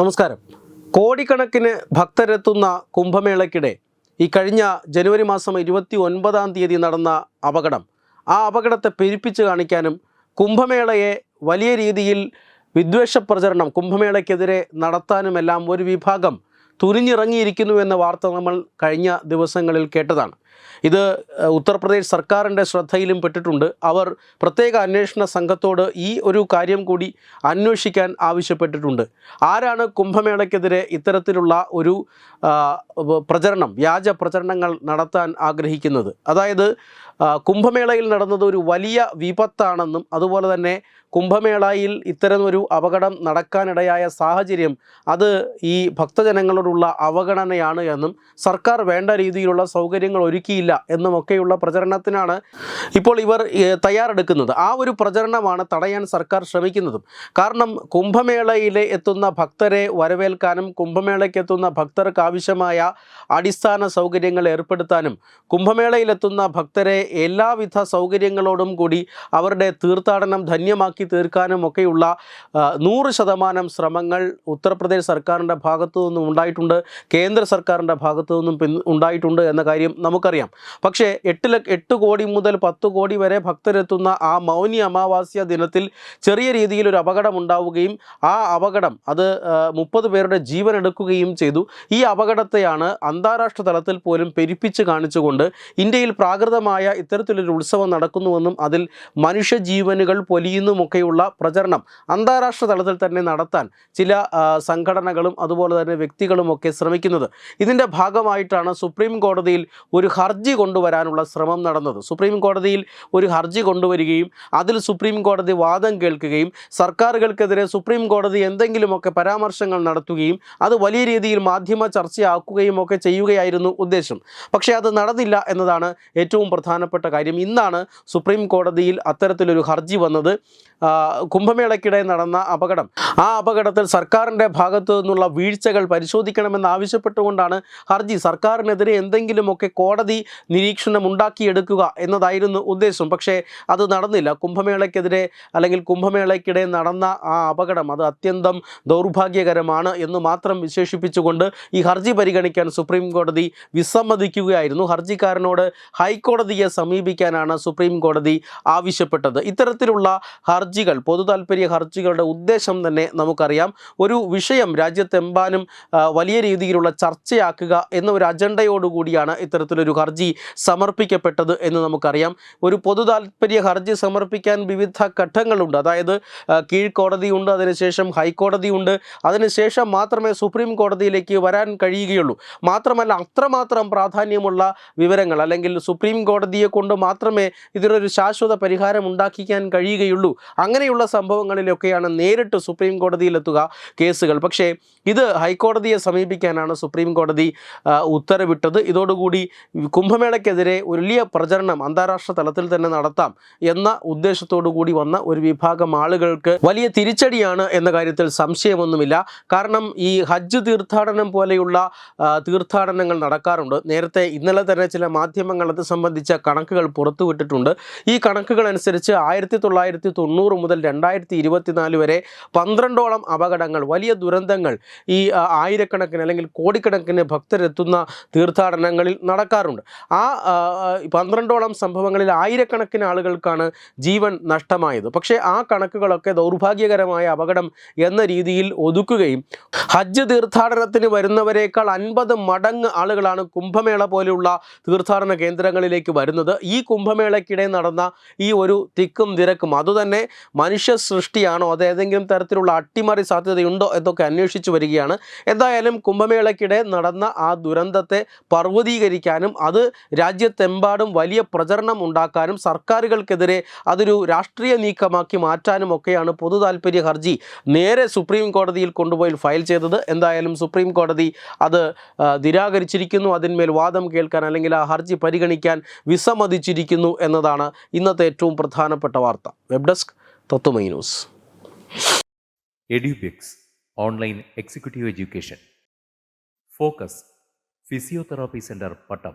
നമസ്കാരം. കോടിക്കണക്കിന് ഭക്തരെത്തുന്ന കുംഭമേളയ്ക്കിടെ ഈ കഴിഞ്ഞ ജനുവരി മാസം ഇരുപത്തി ഒൻപതാം തീയതി നടന്ന അപകടം. ആ അപകടത്തെ പെരുപ്പിച്ച് കാണിക്കാനും കുംഭമേളയെ വലിയ രീതിയിൽ വിദ്വേഷ പ്രചരണം കുംഭമേളയ്ക്കെതിരെ നടത്താനുമെല്ലാം ഒരു വിഭാഗം തുനിഞ്ഞിറങ്ങിയിരിക്കുന്നു എന്ന വാർത്ത നമ്മൾ കഴിഞ്ഞ ദിവസങ്ങളിൽ കേട്ടതാണ്. ഇത് ഉത്തർപ്രദേശ് സർക്കാരിന്റെ ശ്രദ്ധയിലും പെട്ടിട്ടുണ്ട്. അവർ പ്രത്യേക അന്വേഷണ സംഘത്തോട് ഈ ഒരു കാര്യം കൂടി അന്വേഷിക്കാൻ ആവശ്യപ്പെട്ടിട്ടുണ്ട്. ആരാണ് കുംഭമേളയ്ക്കെതിരെ ഇത്തരത്തിലുള്ള ഒരു പ്രചരണം വ്യാജ പ്രചരണങ്ങൾ നടത്താൻ ആഗ്രഹിക്കുന്നത്? അതായത് കുംഭമേളയിൽ നടന്നത് ഒരു വലിയ വിപത്താണെന്നും അതുപോലെ തന്നെ കുംഭമേളയിൽ ഇത്തരമൊരു അപകടം നടക്കാനിടയായ സാഹചര്യം അത് ഈ ഭക്തജനങ്ങളോടുള്ള അവഗണനയാണ് എന്നും സർക്കാർ വേണ്ട രീതിയിലുള്ള സൗകര്യങ്ങൾ ഒരുക്കിയില്ല എന്നുമൊക്കെയുള്ള പ്രചരണത്തിനാണ് ഇപ്പോൾ ഇവർ തയ്യാറെടുക്കുന്നത്. ആ ഒരു പ്രചരണമാണ് തടയാൻ സർക്കാർ ശ്രമിക്കുന്നതും. കാരണം കുംഭമേളയിലെ എത്തുന്ന ഭക്തരെ വരവേൽക്കാനും കുംഭമേളയ്ക്ക് എത്തുന്ന ഭക്തർക്ക് ആവശ്യമായ അടിസ്ഥാന സൗകര്യങ്ങൾ ഏർപ്പെടുത്താനും കുംഭമേളയിലെത്തുന്ന ഭക്തരെ എല്ലാവിധ സൗകര്യങ്ങളോടും കൂടി അവരുടെ തീർത്ഥാടനം ധന്യമാക്കി തീർക്കാനും ഒക്കെയുള്ള നൂറ് ശതമാനം ശ്രമങ്ങൾ ഉത്തർപ്രദേശ് സർക്കാരിന്റെ ഭാഗത്തു നിന്നും ഉണ്ടായിട്ടുണ്ട്. കേന്ദ്ര സർക്കാരിന്റെ ഭാഗത്തു നിന്നും ഉണ്ടായിട്ടുണ്ട് എന്ന കാര്യം നമുക്കറിയാം. പക്ഷേ എട്ട് എട്ട് കോടി മുതൽ പത്ത് കോടി വരെ ഭക്തരെത്തുന്ന ആ മൗനി അമാവാസ്യ ദിനത്തിൽ ചെറിയ രീതിയിൽ ഒരു അപകടം ഉണ്ടാവുകയും ആ അപകടം അത് മുപ്പത് പേരുടെ ജീവൻ എടുക്കുകയും ചെയ്തു. ഈ അപകടത്തെയാണ് അന്താരാഷ്ട്ര തലത്തിൽ പോലും പെരുപ്പിച്ച് കാണിച്ചുകൊണ്ട് ഇന്ത്യയിൽ പ്രാകൃതമായ ഇത്തരത്തിലൊരു ഉത്സവം നടക്കുന്നുവെന്നും അതിൽ മനുഷ്യജീവനുകൾ പൊലിയുന്നുമൊക്കെയുള്ള പ്രചരണം അന്താരാഷ്ട്ര തലത്തിൽ തന്നെ നടത്താൻ ചില സംഘടനകളും അതുപോലെ തന്നെ വ്യക്തികളുമൊക്കെ ശ്രമിക്കുന്നത്. ഇതിന്റെ ഭാഗമായിട്ടാണ് സുപ്രീം കോടതിയിൽ ഒരു ഹർജി കൊണ്ടുവരാനുള്ള ശ്രമം നടന്നത്. സുപ്രീം കോടതിയിൽ ഒരു ഹർജി കൊണ്ടുവരികയും അതിൽ സുപ്രീം കോടതി വാദം കേൾക്കുകയും സർക്കാരുകൾക്കെതിരെ സുപ്രീം കോടതി എന്തെങ്കിലുമൊക്കെ പരാമർശങ്ങൾ നടത്തുകയും അത് വലിയ രീതിയിൽ മാധ്യമ ചർച്ചയാക്കുകയും ഒക്കെ ചെയ്യുകയായിരുന്നു ഉദ്ദേശം. പക്ഷേ അത് നടന്നില്ല എന്നതാണ് ഏറ്റവും പ്രധാനപ്പെട്ട കാര്യം. ഇന്നാണ് സുപ്രീം കോടതിയിൽ അത്തരത്തിലൊരു ഹർജി വന്നത്. കുംഭമേളയ്ക്കിടെ നടന്ന അപകടം. ആ അപകടത്തിൽ സർക്കാരിന്റെ ഭാഗത്തു നിന്നുള്ള വീഴ്ചകൾ പരിശോധിക്കണമെന്ന് ആവശ്യപ്പെട്ടുകൊണ്ടാണ് ഹർജി. സർക്കാരിനെതിരെ എന്തെങ്കിലുമൊക്കെ കോടതി നിരീക്ഷണം ഉണ്ടാക്കിയെടുക്കുക എന്നതായിരുന്നു ഉദ്ദേശം. പക്ഷേ അത് നടന്നില്ല. കുംഭമേളയ്ക്കെതിരെ അല്ലെങ്കിൽ കുംഭമേളയ്ക്കിടെ നടന്ന ആ അപകടം അത് അത്യന്തം ദൗർഭാഗ്യകരമാണ് എന്ന് മാത്രം വിശേഷിപ്പിച്ചുകൊണ്ട് ഈ ഹർജി പരിഗണിക്കാൻ സുപ്രീം കോടതി വിസമ്മതിക്കുകയായിരുന്നു. ഹർജിക്കാരനോട് ഹൈക്കോടതിയെ സമീപിക്കാനാണ് സുപ്രീം കോടതി ആവശ്യപ്പെട്ടത്. ഇത്തരത്തിലുള്ള ഹർജികൾ പൊതു താൽപ്പര്യ ഹർജികളുടെ ഉദ്ദേശം തന്നെ നമുക്കറിയാം. ഒരു വിഷയം രാജ്യത്തെമ്പാനും വലിയ രീതിയിലുള്ള ചർച്ചയാക്കുക എന്ന ഒരു അജണ്ടയോടുകൂടിയാണ് ഇത്തരത്തിലൊരു ഹർജി സമർപ്പിക്കപ്പെട്ടത് എന്ന് നമുക്കറിയാം. ഒരു പൊതു താൽപ്പര്യ ഹർജി സമർപ്പിക്കാൻ വിവിധ ഘട്ടങ്ങളുണ്ട്. അതായത് കീഴ്ക്കോടതിയുണ്ട് അതിനുശേഷം ഹൈക്കോടതിയുണ്ട്. അതിനുശേഷം മാത്രമേ സുപ്രീം കോടതിയിലേക്ക് വരാൻ കഴിയുകയുള്ളൂ. മാത്രമല്ല അത്രമാത്രം പ്രാധാന്യമുള്ള വിവരങ്ങൾ അല്ലെങ്കിൽ സുപ്രീം കോടതിയെ കൊണ്ട് മാത്രമേ ഇതിനൊരു ശാശ്വത പരിഹാരം ഉണ്ടാക്കിക്കാൻ കഴിയുകയുള്ളൂ. അങ്ങനെയുള്ള സംഭവങ്ങളിലൊക്കെയാണ് നേരിട്ട് സുപ്രീം കോടതിയിലെത്തുക കേസുകൾ. പക്ഷേ ഇത് ഹൈക്കോടതിയെ സമീപിക്കാനാണ് സുപ്രീം കോടതി ഉത്തരവിട്ടത്. ഇതോടുകൂടി കുംഭമേളയ്ക്കെതിരെ വലിയ പ്രചരണം അന്താരാഷ്ട്ര തലത്തിൽ തന്നെ നടത്താം എന്ന ഉദ്ദേശത്തോടു കൂടി വന്ന ഒരു വിഭാഗം ആളുകൾക്ക് വലിയ തിരിച്ചടിയാണ് എന്ന കാര്യത്തിൽ സംശയമൊന്നുമില്ല. കാരണം ഈ ഹജ്ജ് തീർത്ഥാടനം പോലെയുള്ള തീർത്ഥാടനങ്ങൾ നടക്കാറുണ്ട്. നേരത്തെ ഇന്നലെ തന്നെ ചില മാധ്യമങ്ങൾ അത് സംബന്ധിച്ച കണക്കുകൾ പുറത്തുവിട്ടിട്ടുണ്ട്. ഈ കണക്കുകൾ അനുസരിച്ച് ആയിരത്തി തൊള്ളായിരത്തി തൊണ്ണൂറ് മുതൽ രണ്ടായിരത്തി ഇരുപത്തിനാല് വരെ പന്ത്രണ്ടോളം അപകടങ്ങൾ വലിയ ദുരന്തങ്ങൾ ഈ ആയിരക്കണക്കിന് അല്ലെങ്കിൽ കോടിക്കണക്കിന് ഭക്തരെത്തുന്ന തീർത്ഥാടനങ്ങളിൽ നടക്കാറുണ്ട്. ആ ആ, പന്ത്രണ്ടോളം സംഭവങ്ങളിൽ ആയിരക്കണക്കിന് ആളുകൾക്കാണ് ജീവൻ നഷ്ടമായത്. പക്ഷേ ആ കണക്കുകളൊക്കെ ദൗർഭാഗ്യകരമായ അപകടം എന്ന രീതിയിൽ ഒതുക്കുകയും ഹജ്ജ് തീർത്ഥാടനത്തിന് വരുന്നവരേക്കാൾ അൻപത് മടങ്ങ് ആളുകളാണ് കുംഭമേള പോലെയുള്ള തീർത്ഥാടന കേന്ദ്രങ്ങളിലേക്ക് വരുന്നത്. ഈ കുംഭമേളയ്ക്കിടെ നടന്ന ഈ ഒരു തിക്കും തിരക്കും അതുതന്നെ മനുഷ്യ സൃഷ്ടിയാണോ അത് ഏതെങ്കിലും തരത്തിലുള്ള അട്ടിമറി സാധ്യതയുണ്ടോ എന്നൊക്കെ അന്വേഷിച്ചു വരികയാണ്. എന്തായാലും കുംഭമേളയ്ക്കിടെ നടന്ന ആ ദുരന്തത്തെ പർവതീകരിക്കാനും അത് രാജ്യത്തെമ്പാടും വലിയ പ്രചരണം ഉണ്ടാക്കാനും സർക്കാരുകൾക്കെതിരെ അതൊരു രാഷ്ട്രീയ നീക്കമാക്കി മാറ്റാനും ഒക്കെയാണ് പൊതു താല്പര്യ ഹർജി നേരെ സുപ്രീം കോടതിയിൽ കൊണ്ടുപോയി ഫയൽ ചെയ്തത്. എന്തായാലും സുപ്രീം കോടതി അത് നിരാകരിച്ചിരിക്കുന്നു. അതിന്മേൽ വാദം കേൾക്കാൻ അല്ലെങ്കിൽ ആ ഹർജി പരിഗണിക്കാൻ വിസമ്മതിച്ചിരിക്കുന്നു എന്നതാണ് ഇന്നത്തെ ഏറ്റവും പ്രധാനപ്പെട്ട വാർത്ത. Web desk Tatwamayi news. Edubix online executive education. Focus physiotherapy centre Pattom.